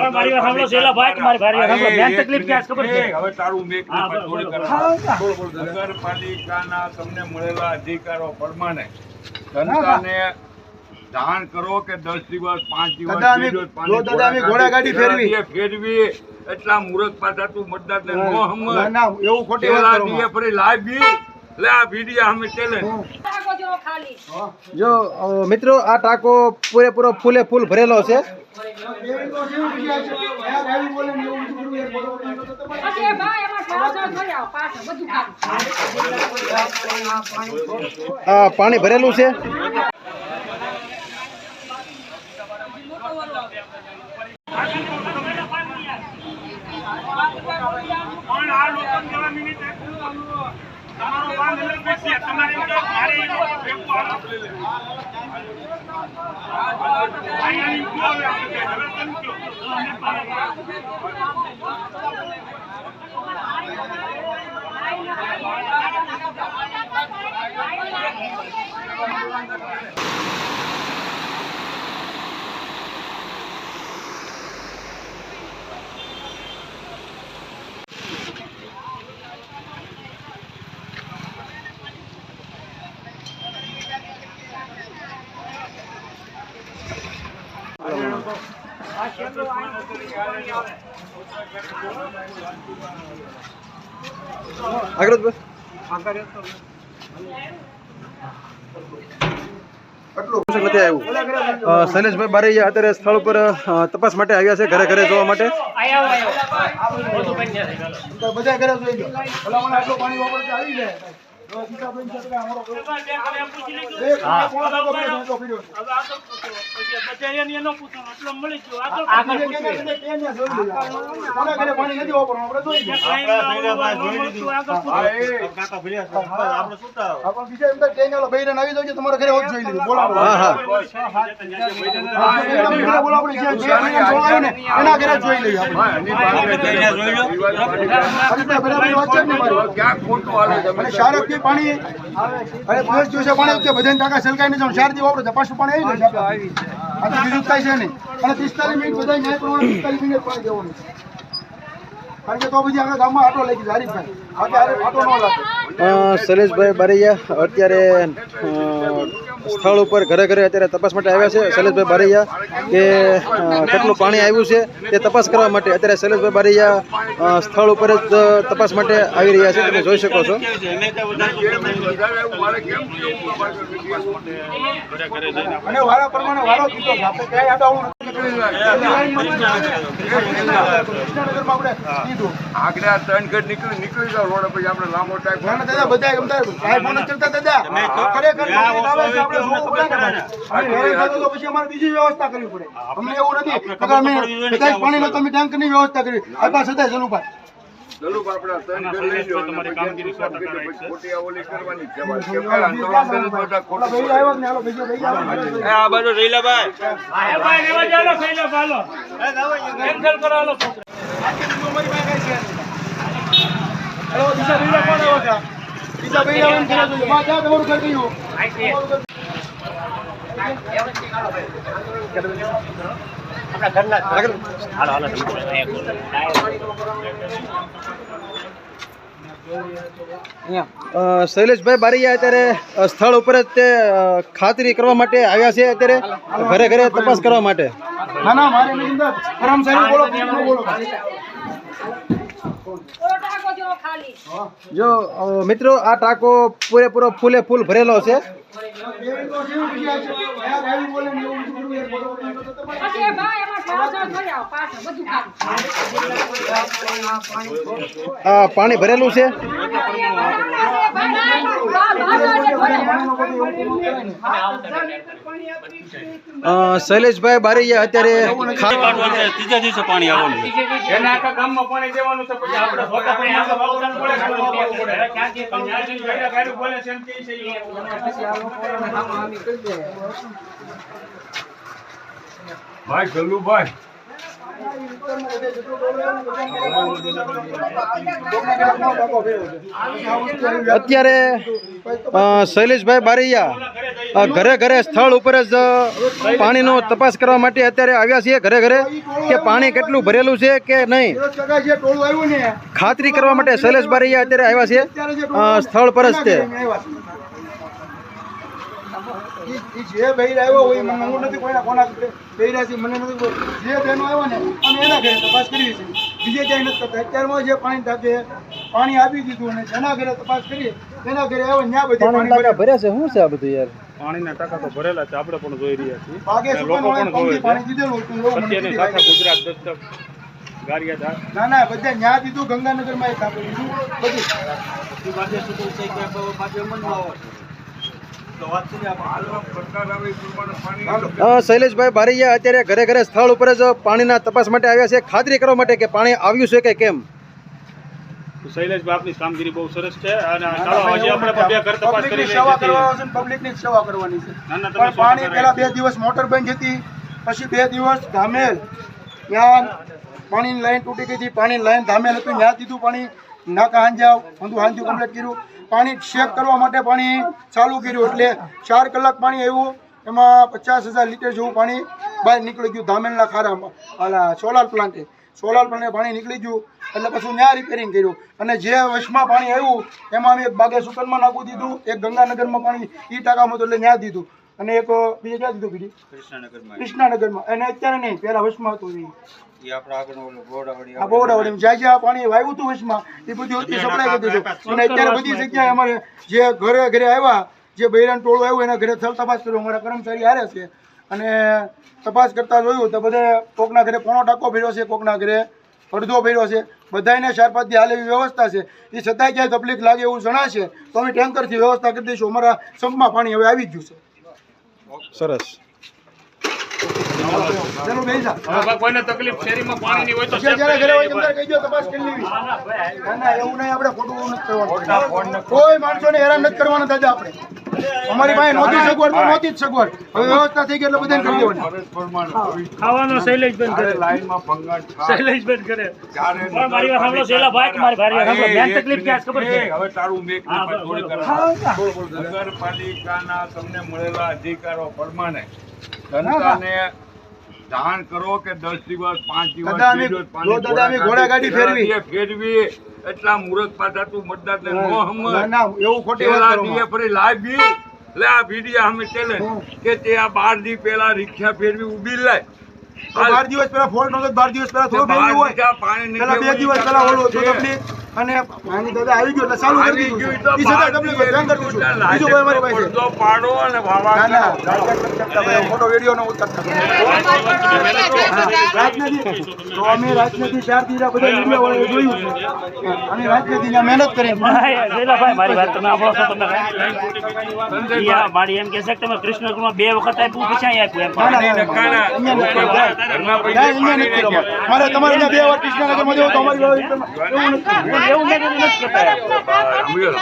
પણ મારી વાત સાંભળો છેલા ભાઈ મારી ભારી વાત સાંભળો મેન તકલીફ ક્યાં ખબર છે હવે તારું મેક. નગરપાલિકાના તમને મળેલા અધિકારો પ્રમાણે જનતાને જાણ કરો કે દસ દિવસ પાંચ દિવસ ઘોડાગાડી ફેરવી. ફેરવી એટલા મૂર્ખ પાછા તું. ના, એવું ખોટી લાવી લે આ વિડિયા અમે ચેલેન્જ ટાંકો જેવો ખાલી. જો અ, મિત્રો આ ટાંકો પૂરેપૂરો ફૂલે ફૂલ ભરેલો છે. પછી એ ભાઈ એમાં પાછળ જોઈ આવો પાછળ બધું ખાલી. આ પાણી ભરેલું છે. પણ આ લોકો જવા નિમિત્તે તમારો વાંક અલગ બેસી તમારે મારે. અહીંયા એમ આપણે હવે કેમ કહો? આગળ બસ. પોષક નથી આવ્યું? શૈલેષભાઈ બારૈયા અત્યારે સ્થળ ઉપર તપાસ માટે આવ્યા છે ઘરે ઘરે જોવા માટે. બધા ઘરે જોઈ લો. આટલું પાણી વાપરતા આવી જાય. તમારા ઘરે હોત જોઈ લીધું બોલાવો બોલાવો, એના ઘરે જોઈ લઈએ આપણે. પાણી દિવસે પાણી આવશે બધાને ટાંકા સલકાઈ નહીં શારથી વાપરો પાછું પાણી આવી જાય આ તો બીજું કઈ છે નહીં. અને પિસ્તાલીસ મિનિટ બધા ન્યાય પ્રમાણે પિસ્તાલીસ મિનિટ પાણી દેવાનું શૈલેષભાઈ બારૈયા અત્યારે અ, સ્થળ ઉપર ઘરે ઘરે અત્યારે તપાસ માટે આવ્યા છે. શૈલેષભાઈ બારૈયા કે કેટલું પાણી આવ્યું છે તે તપાસ કરવા માટે અત્યારે શૈલેષભાઈ બારૈયા સ્થળ ઉપર જ તપાસ માટે આવી રહ્યા છે. તમે જોઈ શકો છો. અને વારા પ્રમાણે વારો આગળ ત્રણ નીકળી નીકળી જાવ રોડ પછી આપણે લાંબો ટાઈમ ના, ના, દાદા બધા એમ ફોન કરતા દાદા. ખરેખર ને. પછી અમારે બીજી વ્યવસ્થા કરવી પડે. અમને એવું નથી. કે અમે બધા પાણીનો તમે વ્યવસ્થા કરી. સદાય જલુભાઈ ચલો આપણે આ ત્રણ ગેટ લઈ લો અને પછી પછી ખોટી આ ઓલી કરવાની જ છે ભાઈ. કે પેલા આંદોલન કરે બધા ખોટું ભાઈ આવ્યા ને, હાલો બીજો ભાઈ એ આ ભાઈ રેવા દે, હાલો, ખાઈ એ હાલો. કેન્સલ કરો, હાલો. હાલો, બીજા રહીલા કોણ આવ્યા? બીજા ભાઈ આવ્યા ને ઘરે જોઈએ. માં જા, તમારું ઘર કયું? તમારું ઘર અ, શૈલેષભાઈ બારૈયા અત્યારે સ્થળ ઉપર જ તે ખાતરી કરવા માટે આવ્યા છે અત્યારે? ઘરે ઘરે તપાસ કરવા માટે? ના ના મારે બોલો બોલો. જો મિત્રો આ ટાંકો પૂરેપૂરો ફૂલે ફૂલ ભરેલો છે. પાણી ભરેલું છે. શૈલેષભાઈ બારૈયા અત્યારે ત્રીજા દિવસે પાણી આવવાનું. ભાઈ ગલ્લુભાઈ અત્યારે શૈલેષભાઈ બારૈયા ઘરે ઘરે સ્થળ ઉપર જ પાણીનો તપાસ કરવા માટે અત્યારે આવ્યા છીએ ઘરે ઘરે કે પાણી કેટલું ભરેલું છે કે નહીં? ખાતરી કરવા માટે શૈલેષ બારૈયા અત્યારે આવ્યા છે સ્થળ પર જ તે. ઈ- ઈ જે બહેર આવ્યો હોય મને હું નથી કોઈના કોના બૈરા છે મને નથી જે બહેનો આવ્યો ને અમે એના ઘરે તપાસ કરીએ છીએ. બીજે ક્યાંય નથી કરતા. અત્યારમાં જે પાણી ટાંકે પાણી આપી દીધું અને જેના ઘરે તપાસ કરીએ તેના ઘરે આવ્યો ત્યાં બધી પાણી ભર્યા છે? શું છે આ બધું યાર? પાણીના ટાંકા તો ભરેલા છે આપણે પણ જોઈ રહ્યા છીએ. ભાગે અને સુકન લોકો પણ જોવે છે. દીધેલું હતું એવું મને અત્યારની કીધી સાથે ગુજરાત દસ્તક ના ના બધા ન્યા દીધું ગંગાનગરમાં એક આપી દીધું બધું હાલમાં સરકાર આવી પ્રમાણે પાણી અ, શૈલેષભાઈ બારૈયા અત્યારે ઘરે ઘરે સ્થળ ઉપર જ પાણીના તપાસ માટે આવ્યા છે. ખાતરી કરવા માટે કે પાણી આવ્યું છે કે કેમ? શૈલેષભાઈ આપની કામગીરી બહુ સરસ છે અને ચાલો હજી આપણે પણ ઘર તપાસ કરી સેવા કરવાનો છે. પબ્લિકની સેવા કરવાની છે. પણ પેલા બે દિવસ મોટર બંધ હતી પછી બે દિવસ ધામેલ ત્યાં પાણીની લાઈન તૂટી ગઈ હતી પાણીની લાઈન ધામેલ હતું ત્યાં દીધું પાણી. નાકા હાંજાવ, ઊંધું હાંજ્યું કમ્પ્લીટ કર્યું. પાણી શેક કરવા માટે પાણી ચાલુ કર્યું એટલે ચાર કલાક પાણી આવ્યું. એમાં પચાસ હજાર લીટર જેવું પાણી બહાર નીકળી ગયું ધામેલના ખારામાં. સોલાર પ્લાન્ટે સોલાર પ્લાન્ટે પાણી નીકળી ગયું. એટલે પછી ત્યાં રિપેરિંગ કર્યું. અને જે વશમાં પાણી આવ્યું, એમાં અમે એક બાગે નાખવું દીધું, એક ગંગાનગરમાં પાણી એ ટાંકામાં હતું એટલે ત્યાં દીધું. અને એક બીજે ક્યાં દીધું બીજી કૃષ્ણનગરમાં. અને અત્યારે નહીં પેલા વશમાં હતું. આ જ્યાં જ્યાં પાણી વાવ્યું હતું વચમાં એ બધી હતી સપ્લાય કરી દીધું અને અત્યારે બધી જગ્યાએ અમારે જે ઘરે ઘરે આવ્યા જે બૈરાન ટોળું આવ્યું એના ઘરે સ્થળ તપાસ કર્યો. અમારા કર્મચારી હારે છે. અને તપાસ કરતા જોયું તો બધે કોકના ઘરે પોણો ટાંકો ભર્યો છે કોકના ઘરે અડધો ભર્યો છે. બધાને ચાર હાલ એવી વ્યવસ્થા છે. એ છતાંય ક્યાંય તકલીફ લાગે એવું જણાશે તો અમે ટેન્કરથી વ્યવસ્થા કરી દઈશું. અમારા સંપમાં પાણી હવે આવી ગયું છે. સરસ. ચલો બેસી જા. કોઈને તકલીફ શેરીમાં પાણીની હોય તો જે જ્યારે ઘરે હોય કહી દો તપાસ કરી લેવી. ના ના એવું નહીં આપણે ખોટું નથી કરવાનું. કોઈ માણસોને હેરાન નથી કરવાના દાદા આપણે. અમારી પાસે નહોતી સગવડ તો નહોતી જ સગવડ. હવે વ્યવસ્થા થઈ ગઈ એટલે બધાને કરી દેવાની. ખાવાનો પ્રમાણે આવી કરે. લાઈનમાં ભંગાણ થાય, શૈલેષભાઈ કરે. પણ મારી વાત સાંભળો શૈલા ભાઈ કે મારી ભારી વાત સાંભળો બેન તકલીફ ક્યાં ખબર છે? હવે તારું મેક ને થોડી કરાવ. નગરપાલિકાના તમને મળેલા અધિકારો પ્રમાણે જનતાને જાણ કરો કે દસ દિવસ પાંચ દિવસ ઘોડાગાડી ફેરવી. ફેરવી એટલા મુહૂર્ત પાછા તું નો. ના ના એવું ખોટી ફરી લાવી. લે આ વિડીયા અમે ચેલેન્જ કે તે આ બાર દી પેલા રિક્ષા ફેરવી ઊભી લાય બાર દિવસ પેલા ફોન નતો બાર દિવસ પેલા થોડું ફેરવી હોય. પાણી બે દિવસ પેલા ઓલું તો તકલીફ અને પાણી દાદા આવી ગયો એટલે ચાલુ કરી દીધું ઈ છતાં તમને ધ્યાન કરી. એટલે બીજું કોઈ અમારી પાસે પડદો પાડો અને વાવા ના ના ખોટો વીડિયો ન ઉતારતા રાજનીતિ તો અમે રાજનીતિ ચાર દીધા બધા વીડિયો વાળા જોયું છે અને રાજનીતિ મહેનત કરી ભાઈ મારી વાત તમે આપણો છો તમે મારી એમ કે છે કે તમે કૃષ્ણગુણમાં બે વખત આપ્યું પછી આપ્યું એમ. મારે તમારે બે વાર કૃષ્ણનગરમાં જવું તો અમારી એવું નથી એવું મેં કીધું નથી કરતા